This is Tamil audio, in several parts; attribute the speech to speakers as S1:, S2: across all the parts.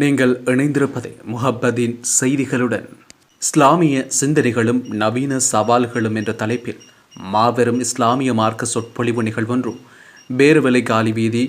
S1: நீங்கள் இணைந்திருப்பது முஹப்பதின் செய்திகளுடன் இஸ்லாமிய சிந்தனைகளும் நவீன சவால்களும் என்ற தலைப்பில் மாபெரும் இஸ்லாமிய மார்க்க சொற்பொழிவு நிகழ்வொன்றும் பேருவலை காலி வீதி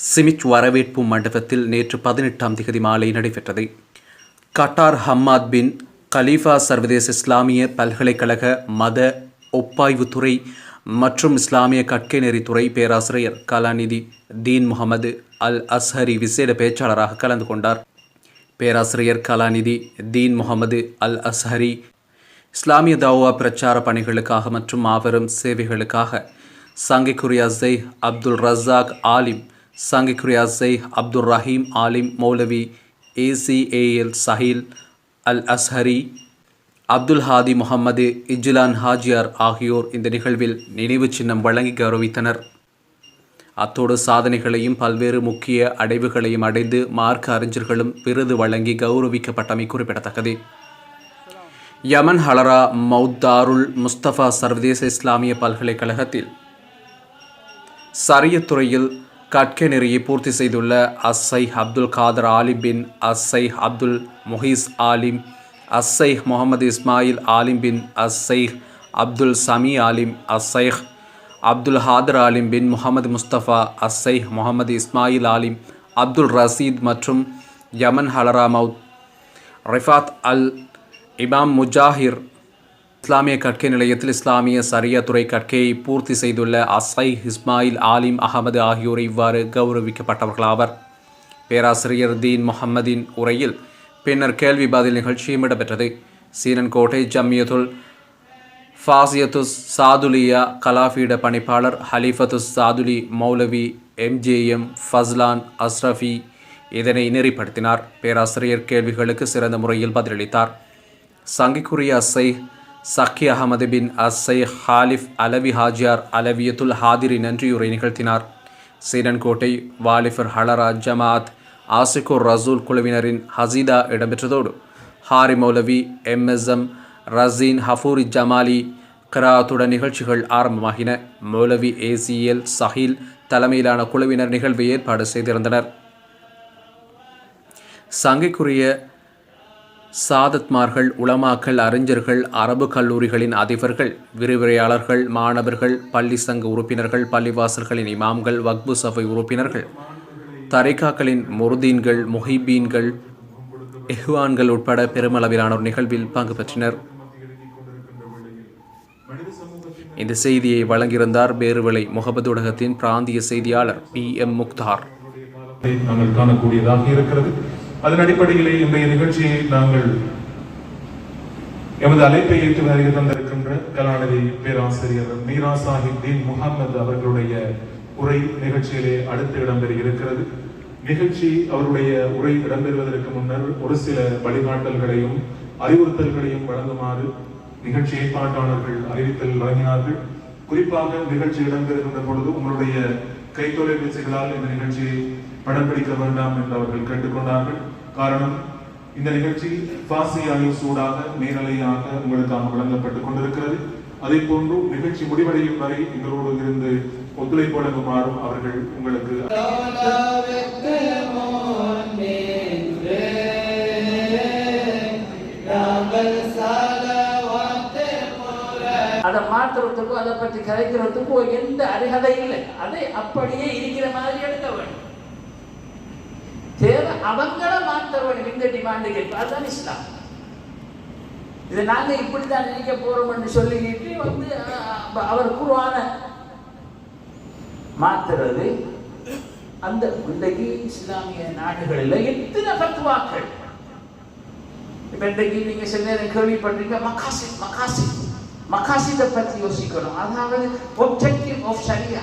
S1: சிமிச் வரவேற்பு மண்டபத்தில் நேற்று பதினெட்டாம் திகதி மாலை நடைபெற்றது. கட்டார் ஹம்மாத் பின் கலீஃபா சர்வதேச இஸ்லாமிய பல்கலைக்கழக மத ஒப்பாய்வுத்துறை மற்றும் இஸ்லாமிய கற்கை நெறித்துறை பேராசிரியர் கலாநிதி தீன் முகமது அல் அஸ்ஹரி விசேட பேச்சாளராக கலந்து கொண்டார். பேராசிரியர் கலாநிதி தீன் முகமது அல் அஸ்ஹரி இஸ்லாமிய தாவா பிரச்சார பணிகளுக்காக மற்றும் மாபெரும் சேவைகளுக்காக சங்கைக்குரிய அசை அப்துல் ரஸாக் ஆலிம் சங்கைக்குரிய அசை அப்துல் ரஹீம் ஆலிம் மௌலவி ஏசிஏஎல் சஹீல் அல் அஸ்ஹரி அப்துல் ஹாதி முகமது இஜ்லான் ஹாஜியார் ஆகியோர் இந்த நிகழ்வில் நினைவு சின்னம் வழங்கி கௌரவித்தனர். அத்தோடு சாதனைகளையும் பல்வேறு முக்கிய அடைவுகளையும் அடைந்து மார்க்க அறிஞர்களும் விருது வழங்கி கௌரவிக்கப்பட்டமை குறிப்பிடத்தக்கது. யமன் ஹலரா மௌத்தாருல் முஸ்தபா சர்வதேச இஸ்லாமிய பல்கலைக்கழகத்தில் சரியத்துறையில் கற்கை நெறியை பூர்த்தி செய்துள்ள அஸ்ஸை அப்துல் காதர் ஆலிம் பின் அஸ்ஸை அப்துல் முஹீஸ் ஆலிம் அஸ்ஸைஹ் முகமது இஸ்மாயில் ஆலிம் பின் அஸ்ஸைஹ் அப்துல் சமி ஆலிம் அஸ்ஸைஹ் அப்துல் ஹாதர் ஆலிம் பின் முகமது முஸ்தபா அஸ்ஸைஹ் முகமது இஸ்மாயில் ஆலிம் அப்துல் ரசீத் மற்றும் யமன் ஹலரா மவுத் ரிஃபாத் அல் இமாம் முஜாஹிர் இஸ்லாமிய கற்கை நிலையத்தில் இஸ்லாமிய சரியா துறை கற்கையை பூர்த்தி செய்துள்ள அஸ்ஸை இஸ்மாயில் ஆலிம் அகமது ஆகியோர் இவ்வாறு கௌரவிக்கப்பட்டவர்களாவர். பேராசிரியர் தீன் முகம்மதின் உரையில் பின்னர் கேள்வி பதில் நிகழ்ச்சியும் இடம்பெற்றது. சீரன்கோட்டை ஜம்மியத்துல் ஃபாசியத்துஸ் சாதுலியா கலாஃபீட பணிப்பாளர் ஹலிஃபத்துஸ் சாதுலி மௌலவி எம்ஜேஎம் ஃபஸ்லான் அஸ்ரஃபி இதனை நெறிப்படுத்தினார். பேராசிரியர் கேள்விகளுக்கு சிறந்த முறையில் பதிலளித்தார். சங்கிக்குரிய அஸ்ஸை சக்கி அகமது பின் அசை ஹாலிஃப் அலவி ஹாஜியார் அலவியத்துல் ஹாதிரி நன்றியுரை நிகழ்த்தினார். சீரன்கோட்டை வாலிஃபர் ஹலரா ஜமாத் ஆசிகுர் ரசூல் குழுவினரின் ஹசீதா இடம்பெற்றதோடு ஹாரி மௌலவி எம்எஸ்எம் ரசீன் ஹஃபூரி ஜமாலி கராத்துடன் நிகழ்ச்சிகள் ஆரம்பமாகின. மௌலவி ஏசிஎல் சஹீல் தலைமையிலான குழுவினர் நிகழ்வை ஏற்பாடு செய்திருந்தனர். சங்கைக்குரிய சாதத்மார்கள் உளமாக்கல் அறிஞர்கள் அரபு கல்லூரிகளின் அதிபர்கள் விரிவுரையாளர்கள் மாணவர்கள் பள்ளி சங்க உறுப்பினர்கள் பள்ளிவாசல்களின் இமாம்கள் வக்பு சபை உறுப்பினர்கள் தரைக்காக்களின் முருதீன்கள் முஹிபீன்கள் எஹ்வான்கள் உட்பட பெருமளவிலானோர் நிகழ்வில் பங்கு பெற்றனர். இந்த செய்தியை வழங்கியிருந்தார் பேருவிளை முகமது ஊடகத்தின் பிராந்திய செய்தியாளர் பி. எம். முக்தார்.
S2: நாங்கள் காணக்கூடியதாக இருக்கிறது. அதன் அடிப்படையிலே இன்றைய நிகழ்ச்சியை நாங்கள் எமது அழைப்பை ஏற்று வருகை தந்திருக்கின்ற கலாநிதி பேராசிரியர் மீரா சாஹிப் தீன் முகமது அவர்களுடைய உரை நிகழ்ச்சியிலே அடுத்து இடம்பெற இருக்கிறது. நிகழ்ச்சி அவருடைய உரை இடம்பெறுவதற்கு முன்னர் ஒரு சில வழிகாட்டல்களையும் அறிவுறுத்தல்களையும் வழங்குமாறு நிகழ்ச்சி ஏற்பாட்டாளர்கள் அறிவித்தல் வழங்கினார்கள். குறிப்பாக நிகழ்ச்சி இடம்பெறுகின்ற பொழுது உங்களுடைய கைத்தொலைபேசிகளால் இந்த நிகழ்ச்சியை படம் பிடிக்க வேண்டாம் என்று அவர்கள் கேட்டுக்கொண்டார்கள். காரணம் இந்த நிகழ்ச்சி பாசியாக சூடாக நேரலையாக உங்களுக்காக வழங்கப்பட்டுக் கொண்டிருக்கிறது. அதே போன்று நிகழ்ச்சி முடிவடையும் வரை எங்களோடு இருந்து ஒத்துழைப்பு வழங்குமாறும் அவர்கள் உங்களுக்கு
S3: அதை மாற்றுறதுக்கோ அதை பற்றி கதைக்கிறதுக்கோ எந்த அருகதை இல்லை. அதை அப்படியே இருக்கிற மாதிரி எடுக்க வேண்டும். தேவை அவங்கள மாற்ற வேண்டும். இந்த டிமாண்டுக்கு அதுதான் இஸ்லாம். இதை நாங்க இப்படித்தான் நினைக்க போறோம்னு சொல்லிக்கிட்டு வந்து அவர் குருவான மாத்துறது அந்த இன்றைக்கு இஸ்லாமிய நாடுகளில் எத்தனை ஃபத்வாக்கள்? இப்ப இன்றைக்கு நீங்க சில நேரம் கேள்விப்பட்டிருக்க மகாசி மகாசி மகாசிதை பத்தி யோசிக்கணும். அதாவது ஒப்ஜெக்டிவ் ஆஃப் சரியா